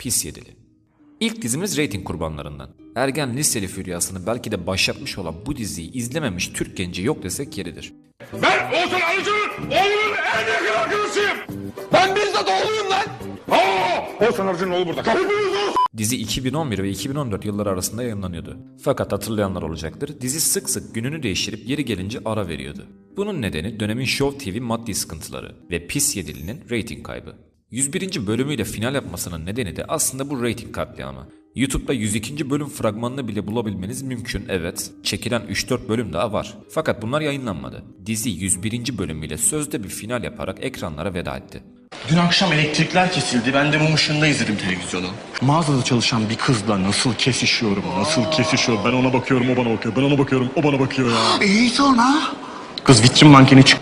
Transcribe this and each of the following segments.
Pis Yedili. İlk dizimiz reyting kurbanlarından. Ergen liseli füryasını belki de başlatmış olan bu diziyi izlememiş Türk genci yok desek yeridir. Ben Oğuzhan Arıcı'nın oğlunun en yakın arkadaşıyım. Ben bizzat oğluyum lan. Aa, Oğuzhan Arıcı'nın oğlu burada. Dizi 2011 ve 2014 yılları arasında yayınlanıyordu. Fakat hatırlayanlar olacaktır, dizi sık sık gününü değiştirip yeri gelince ara veriyordu. Bunun nedeni dönemin Show TV maddi sıkıntıları ve Pis Yedili'nin reyting kaybı. 101. bölümüyle final yapmasının nedeni de aslında bu reyting katliamı. YouTube'da 102. bölüm fragmanını bile bulabilmeniz mümkün evet. Çekilen 3-4 bölüm daha var. Fakat bunlar yayınlanmadı. Dizi 101. bölümüyle sözde bir final yaparak ekranlara veda etti. Dün akşam elektrikler kesildi. Ben de mum ışığında izledim televizyonu. Mağazada çalışan bir kızla nasıl kesişiyorum, nasıl kesişiyorum. Ben ona bakıyorum, o bana bakıyor. Ben ona bakıyorum, o bana bakıyor ya. İyi sonra? Kız vitrin mankeni çıktı.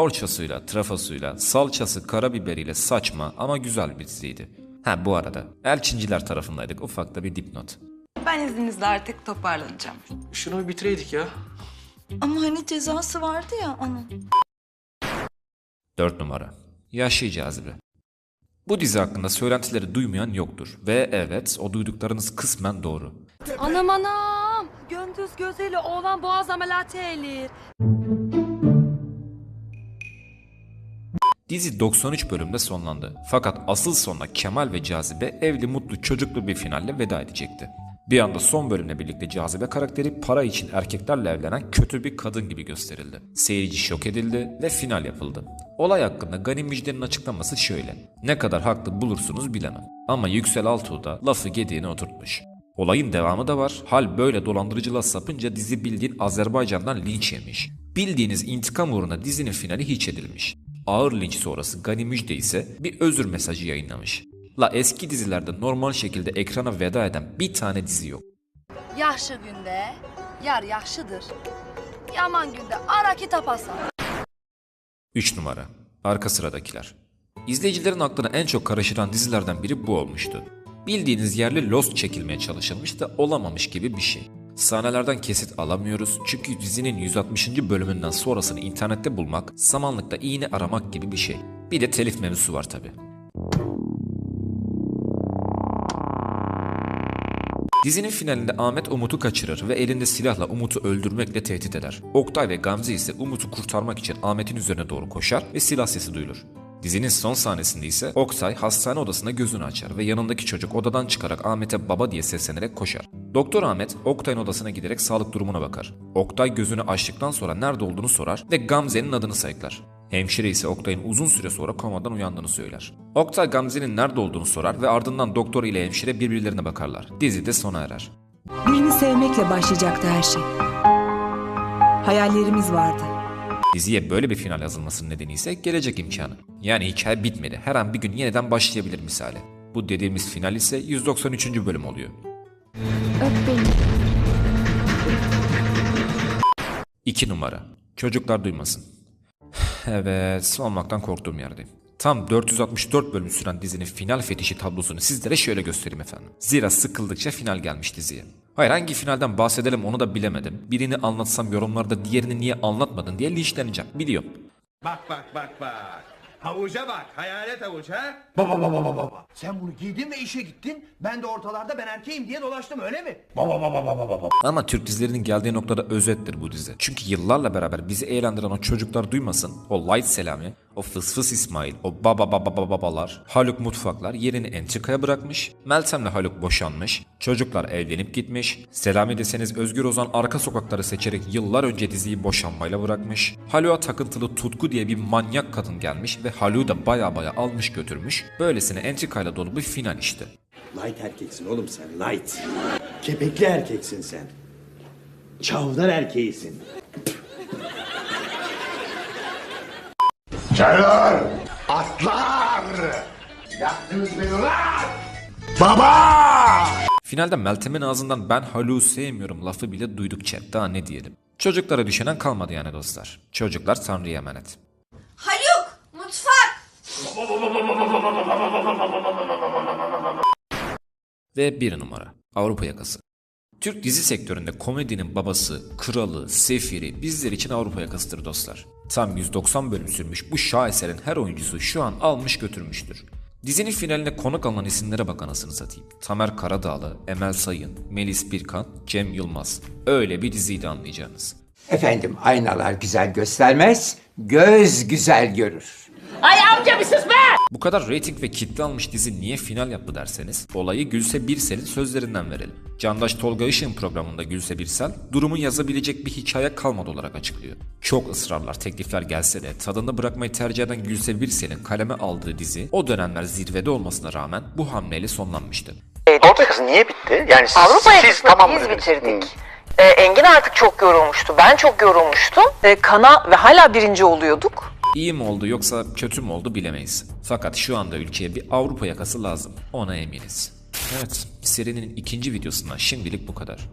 Orçasıyla, trafosuyla, salçası, karabiberiyle saçma ama güzel bir diziydi. Ha bu arada Elçinciler tarafındaydık ufak da bir dipnot. Ben izninizle artık toparlanacağım. Şunu bir bitireydik ya. Ama hani cezası vardı ya onun. 4 numara. Yaşlı cazibe. Bu dizi hakkında söylentileri duymayan yoktur. Ve evet o duyduklarınız kısmen doğru. Anam anam. Gündüz gözüyle oğlan boğaz ameliyatı elir. Dizi 93 bölümde sonlandı. Fakat asıl sonuna Kemal ve Cazibe evli mutlu çocuklu bir finalle veda edecekti. Bir anda son bölümle birlikte Cazibe karakteri para için erkeklerle evlenen kötü bir kadın gibi gösterildi. Seyirci şok edildi ve final yapıldı. Olay hakkında Gani Müjde'nin açıklaması şöyle. Ne kadar haklı bulursunuz bilemem. Ama Yüksel Altuğ da lafı gediğine oturtmuş. Olayın devamı da var. Hal böyle dolandırıcılığa sapınca dizi bildiğin Azerbaycan'dan linç yemiş. Bildiğiniz intikam uğruna dizinin finali hiç edilmiş. Ağır linç sonrası Gani Müjde ise bir özür mesajı yayınlamış. La eski dizilerde normal şekilde ekrana veda eden bir tane dizi yok. Yaxşı günde yar yaxşıdır. Yaman günde ara kitap asar. 3 numara. Arka sıradakiler. İzleyicilerin aklına en çok karıştıran dizilerden biri bu olmuştu. Bildiğiniz yerli Lost çekilmeye çalışılmış da olamamış gibi bir şey. Sahnelerden kesit alamıyoruz çünkü dizinin 160. bölümünden sonrasını internette bulmak, samanlıkta iğne aramak gibi bir şey. Bir de telif mevzusu var tabi. Dizinin finalinde Ahmet Umut'u kaçırır ve elinde silahla Umut'u öldürmekle tehdit eder. Oktay ve Gamze ise Umut'u kurtarmak için Ahmet'in üzerine doğru koşar ve silah sesi duyulur. Dizinin son sahnesinde ise Oktay hastane odasında gözünü açar ve yanındaki çocuk odadan çıkarak Ahmet'e baba diye seslenerek koşar. Doktor Ahmet Oktay'ın odasına giderek sağlık durumuna bakar. Oktay gözünü açtıktan sonra nerede olduğunu sorar ve Gamze'nin adını sayıklar. Hemşire ise Oktay'ın uzun süre sonra komadan uyandığını söyler. Oktay Gamze'nin nerede olduğunu sorar ve ardından doktor ile hemşire birbirlerine bakarlar. Dizi de sona erer. Birini sevmekle başlayacaktı her şey. Hayallerimiz vardı. Diziye böyle bir final yazılmasının nedeni ise gelecek imkanı. Yani hikaye bitmedi. Her an bir gün yeniden başlayabilir misali. Bu dediğimiz final ise 193. bölüm oluyor. Öp beni. 2 numara. Çocuklar duymasın. evet, olmaktan korktuğum yerdeyim. Tam 464 bölüm süren dizinin final fetişi tablosunu sizlere şöyle göstereyim efendim. Zira sıkıldıkça final gelmiş diziye. Hayır hangi finalden bahsedelim onu da bilemedim. Birini anlatsam yorumlarda diğerini niye anlatmadın diye linçleneceğim. Biliyorum. Bak bak bak bak. Havuca bak. Hayalet havuç ha? Baba baba baba baba. Sen bunu giydin ve işe gittin. Ben de ortalarda ben erkeğim diye dolaştım öyle mi? Baba baba baba baba. Ama Türk dizilerinin geldiği noktada özettir bu dizi. Çünkü yıllarla beraber bizi eğlendiren o çocuklar duymasın, o Light Selami, o Fıs Fıs İsmail, o baba baba baba babalar, Haluk Mutfaklar yerini entrikaya bırakmış, Meltem'le Haluk boşanmış, çocuklar evlenip gitmiş, Selami deseniz Özgür Ozan arka sokakları seçerek yıllar önce diziyi boşanmayla bırakmış, Haluk'a takıntılı Tutku diye bir manyak kadın gelmiş ve Haluk'u da baya baya almış götürmüş, böylesine entrikayla dolu bir final işte. Light erkeksin oğlum sen light. Kepekli erkeksin sen. Çavdar erkeğisin. Çaylar. Atlar. Yaktınız beni lan. Baba. Finalde Meltem'in ağzından ben Haluk'u sevmiyorum lafı bile duyduk chat daha ne diyelim. Çocuklara düşenen kalmadı yani dostlar. Çocuklar Tanrı'ya emanet. Haluk! Mutfak! Ve bir numara Avrupa yakası. Türk dizi sektöründe komedinin babası, kralı, sefiri bizler için Avrupa yakasıdır dostlar. Tam 190 bölüm sürmüş bu şaheserin her oyuncusu şu an almış götürmüştür. Dizinin finaline konuk alınan isimlere bak anasını satayım. Tamer Karadağlı, Emel Sayın, Melis Birkan, Cem Yılmaz. Öyle bir diziydi anlayacağınız. Efendim aynalar güzel göstermez, göz güzel görür. Bu kadar reyting ve kitle almış dizi niye final yaptı derseniz olayı Gülse Birsel'in sözlerinden verelim. Candaş Tolga Işık'ın programında Gülse Birsel durumu yazabilecek bir hikaye kalmadı olarak açıklıyor. Çok ısrarlar teklifler gelse de tadında bırakmayı tercih eden Gülse Birsel'in kaleme aldığı dizi o dönemler zirvede olmasına rağmen bu hamleyle sonlanmıştı. Avrupa yakası niye bitti? Yani siz, Avrupa siz tamam biz dediniz. bitirdik. Ee, Engin artık çok yorulmuştu. Ben çok yorulmuştum. Ee, kana ve hala birinci oluyorduk. İyi mi oldu yoksa kötü mü oldu bilemeyiz. Fakat şu anda ülkeye bir Avrupa yakası lazım. Ona eminiz. Evet, serinin ikinci videosundan şimdilik bu kadar.